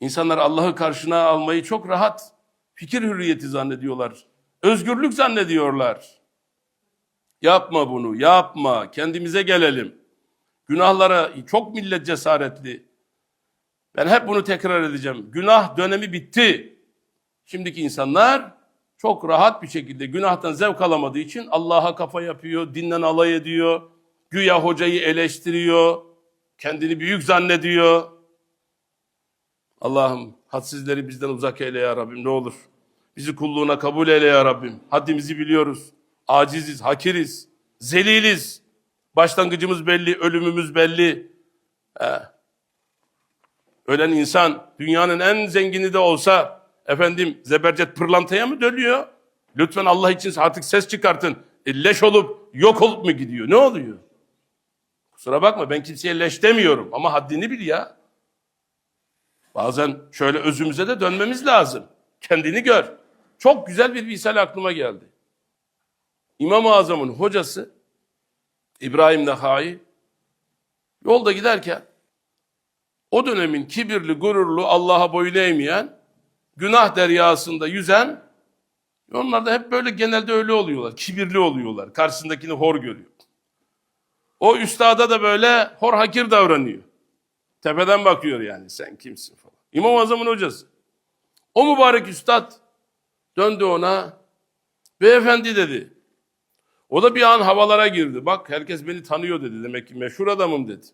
İnsanlar Allah'ı karşına almayı çok rahat fikir hürriyeti zannediyorlar. Özgürlük zannediyorlar. Yapma bunu, yapma. Kendimize gelelim. Günahlara çok millet cesaretli. Ben hep bunu tekrar edeceğim. Günah dönemi bitti. Şimdiki insanlar çok rahat bir şekilde günahtan zevk alamadığı için Allah'a kafa yapıyor, dinden alay ediyor, güya hocayı eleştiriyor, kendini büyük zannediyor. Allah'ım hadsizleri bizden uzak eyle ya Rabbim ne olur. Bizi kulluğuna kabul eyle ya Rabbim. Haddimizi biliyoruz. Aciziz, hakiriz, zeliliz. Başlangıcımız belli, ölümümüz belli. He. Ölen insan dünyanın en zengini de olsa efendim zebercet pırlantaya mı dönüyor? Lütfen Allah için artık ses çıkartın. E, leş olup yok olup mu gidiyor? Ne oluyor? Kusura bakma ben kimseye leş demiyorum ama haddini bil ya. Bazen şöyle özümüze de dönmemiz lazım. Kendini gör. Çok güzel bir misal aklıma geldi. İmam-ı Azam'ın hocası İbrahim Nahai yolda giderken o dönemin kibirli, gururlu, Allah'a boyun eğmeyen, günah deryasında yüzen, onlar da hep böyle genelde öyle oluyorlar, kibirli oluyorlar, karşısındakini hor görüyor. O üstada da böyle hor hakir davranıyor. Tepeden bakıyor yani sen kimsin falan. İmam-ı Azam'ın hocası. O mübarek üstad döndü ona, beyefendi dedi. O da bir an havalara girdi. Bak herkes beni tanıyor dedi. Demek ki meşhur adamım dedi.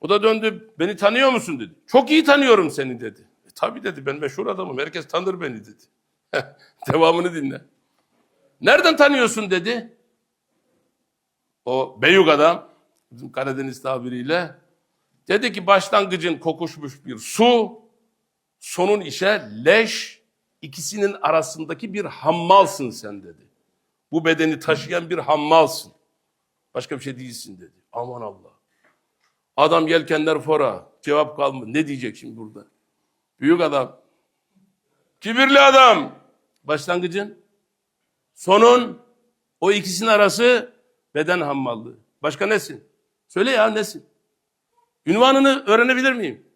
O da döndü, beni tanıyor musun dedi. Çok iyi tanıyorum seni dedi. E, tabii dedi, ben meşhur adamım, herkes tanır beni dedi. Devamını dinle. Nereden tanıyorsun dedi. O beyuk adam, bizim Karadeniz tabiriyle, dedi ki başlangıcın kokuşmuş bir su, sonun işe leş, ikisinin arasındaki bir hammalsın sen dedi. Bu bedeni taşıyan bir hammalsın. Başka bir şey değilsin dedi. Aman Allah. Adam yelkenler fora. Cevap kalmadı. Ne diyecek şimdi burada? Büyük adam. Kibirli adam. Başlangıcın. Sonun. O ikisinin arası beden hammallığı. Başka nesin? Söyle ya nesin? Ünvanını öğrenebilir miyim?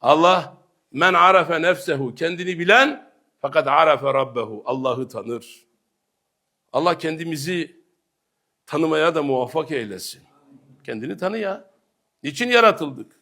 Allah men arafe nefsehu kendini bilen fakat arafe rabbehu Allah'ı tanır. Allah kendimizi tanımaya da muvaffak eylesin. Kendini tanı ya. Niçin yaratıldık?